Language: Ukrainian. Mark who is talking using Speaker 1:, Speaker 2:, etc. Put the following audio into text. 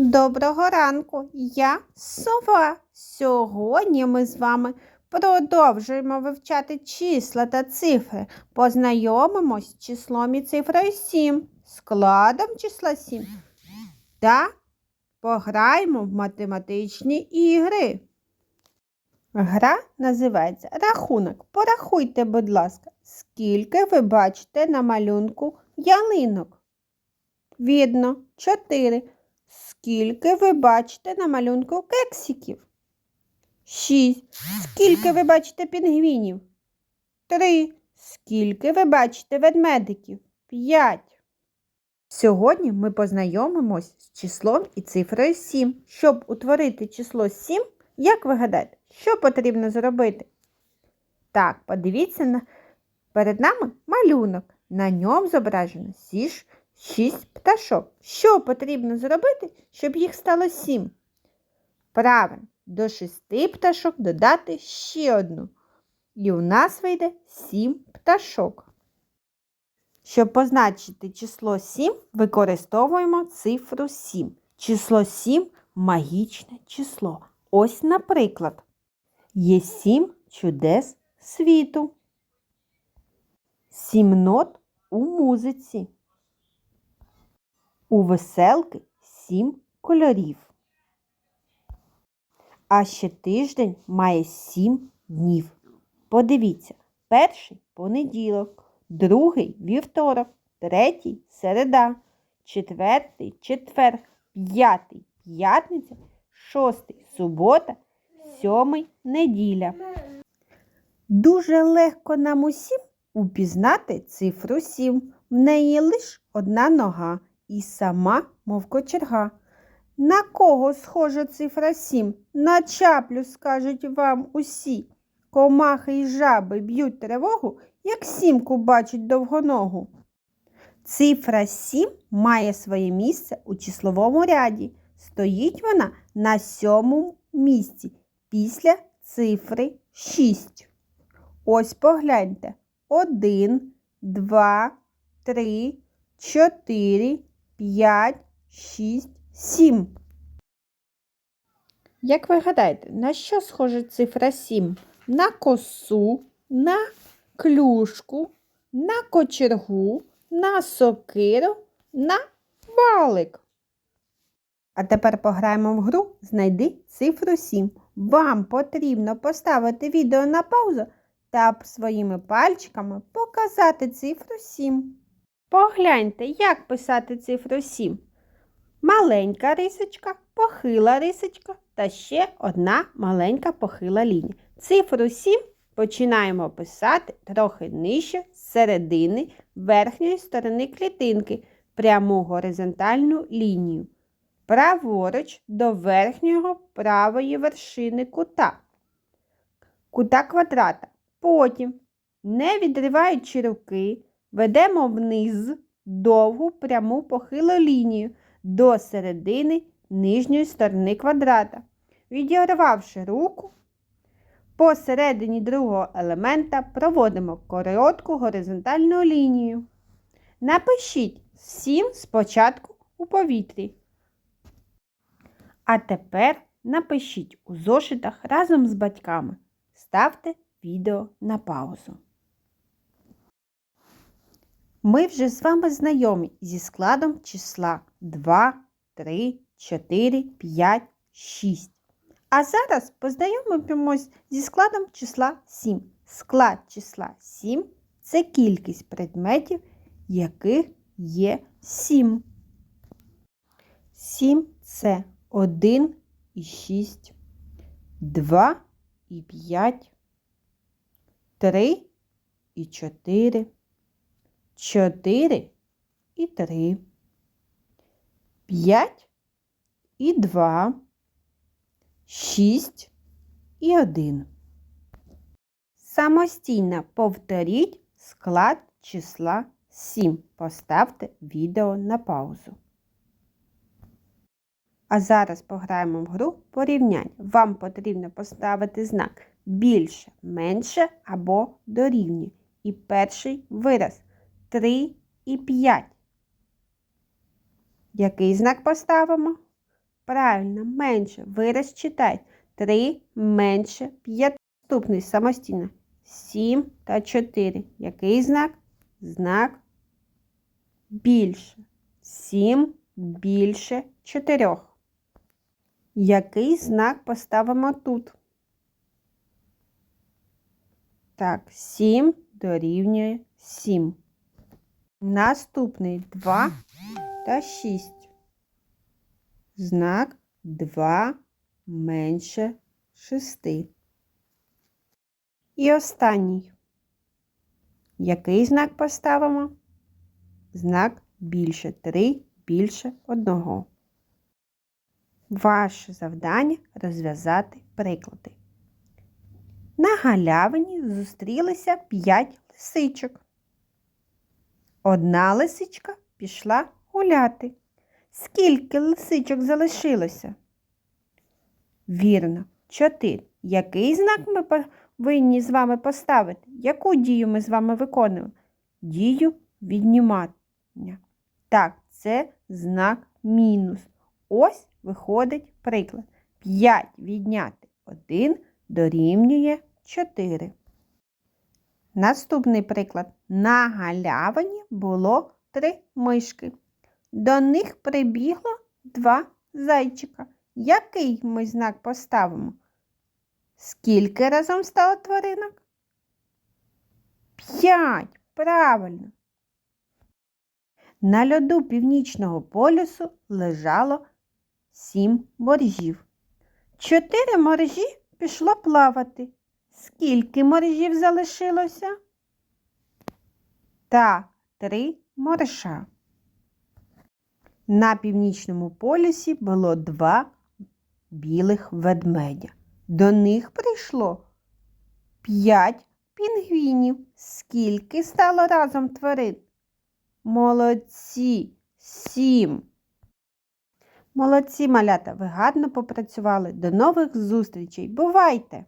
Speaker 1: Доброго ранку, я сова. Сьогодні ми з вами продовжуємо вивчати числа та цифри. Познайомимось з числом і цифрою 7, складом числа 7 та пограємо в математичні ігри. Гра називається Рахунок. Порахуйте, будь ласка, скільки ви бачите на малюнку ялинок. Видно, 4. Скільки ви бачите на малюнку кексиків? Шість. Скільки ви бачите пінгвінів? Три. Скільки ви бачите ведмедиків? П'ять. Сьогодні ми познайомимось з числом і цифрою 7. Щоб утворити число 7, як ви гадаєте, що потрібно зробити? Так, подивіться на перед нами малюнок. На ньому зображено всі ж шість пташок. Що потрібно зробити, щоб їх стало сім? Правильно, до шести пташок додати ще одну. І у нас вийде сім пташок. Щоб позначити число 7, використовуємо цифру 7. Число 7 магічне число. Ось, наприклад, є 7 чудес світу. Сім нот у музиці. У веселки сім кольорів. А ще тиждень має сім днів. Подивіться, перший понеділок, другий вівторок, третій середа, четвертий четвер, п'ятий п'ятниця, шостий субота, сьомий неділя. Дуже легко нам усім упізнати цифру 7. В неї лише одна нога і сама, мов кочерга. На кого схожа цифра 7? На чаплю, скажуть вам усі. Комахи й жаби б'ють тривогу, як сімку бачать довгоногу. Цифра 7 має своє місце у числовому ряді. Стоїть вона на сьомому місці після цифри 6. Ось погляньте. 1, 2, 3, 4, 5, 6, 7. Як ви гадаєте, на що схожа цифра 7? На косу, на клюшку, на кочергу, на сокиру, на валик. А тепер пограємо в гру Знайди цифру 7. Вам потрібно поставити відео на паузу та своїми пальчиками показати цифру 7. Погляньте, як писати цифру 7. Маленька рисочка, похила рисочка та ще одна маленька похила лінія. Цифру 7 починаємо писати трохи нижче з середини верхньої сторони клітинки пряму горизонтальну лінію. Праворуч до верхнього правої вершини кута. Кута квадрата. Потім, не відриваючи руки, ведемо вниз довгу пряму похилу лінію до середини нижньої сторони квадрата. Відірвавши руку, посередині другого елемента проводимо коротку горизонтальну лінію. Напишіть 7 спочатку у повітрі. А тепер напишіть у зошитах разом з батьками. Ставте відео на паузу. Ми вже з вами знайомі зі складом числа 2, 3, 4, 5, 6. А зараз познайомимось зі складом числа 7. Склад числа 7 це кількість предметів, яких є 7. 7 це 1 і 6, 2 і 5, 3 і 4, 4 і 3, 5 і 2, 6 і 1. Самостійно повторіть склад числа 7. Поставте відео на паузу. А зараз пограємо в гру порівнянь. Вам потрібно поставити знак більше, менше або дорівнює. І перший вираз 3 і 5. Який знак поставимо? правильно, менше. Вираз читай. 3 менше 5. Наступний самостійно. 7 та 4. Який знак? Знак більше. 7 більше 4. Який знак поставимо тут? Так, 7 дорівнює 7. Наступний 2 та 6. Знак 2 менше 6. І останній. Який знак поставимо? Знак більше 3 більше 1. Ваше завдання розв'язати приклади. На галявині зустрілися 5 лисичок. Одна лисичка пішла гуляти. Скільки лисичок залишилося? Вірно, 4. Який знак ми повинні з вами поставити? Яку дію ми з вами виконуємо? Дію віднімання. Так, це знак мінус. Ось виходить приклад. 5 відняти 1 дорівнює 4. Наступний приклад. На галявині було три мишки. До них прибігло два зайчика. Який ми знак поставимо? Скільки разом стало тваринок? П'ять. Правильно. На льоду північного полюсу лежало сім моржів. Чотири моржі пішло плавати. Скільки моржів залишилося? Так, три моржа. На північному полюсі було два білих ведмедя. До них прийшло п'ять пінгвінів. Скільки стало разом тварин? Молодці, сім. Молодці, малята, ви гарно попрацювали. До нових зустрічей. Бувайте!